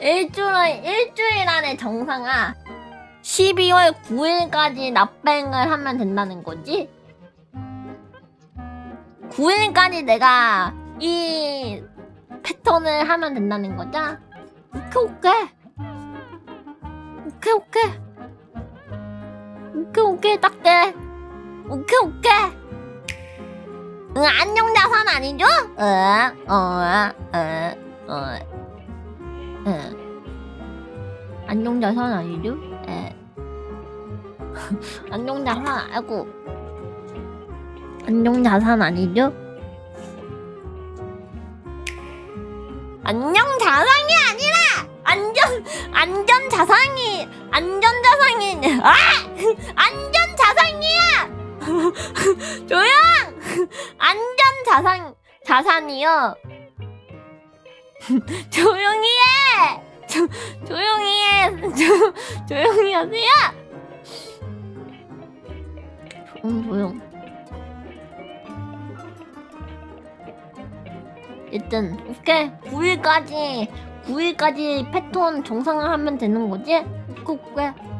일주일 일주일 안에 정상아 12월 9일까지 납뱅을 하면 된다는 거지? 9일까지 내가 이 패턴을 하면 된다는 거죠? 오케이 오케이 오케이 오케이 오케이 오케이 딱돼 오케이 오케이 응 안녕 자산 아니죠? 응 어 어 어 어 응. 안녕 자산 아니죠? 에. 안녕 자산 아이고 안녕 자산 아니죠? 안녕 자산이 아니라 안전 안전 자산이 안전 자산이 아 안전 자산이야 조용 안전 자산 자산이요 조용히 해! 조, 조용히 해! 조, 조용히 하세요! 조용 조용 일단 오케이 9일까지 9일까지 패턴 정상을 하면 되는 거지? 오케이 오케이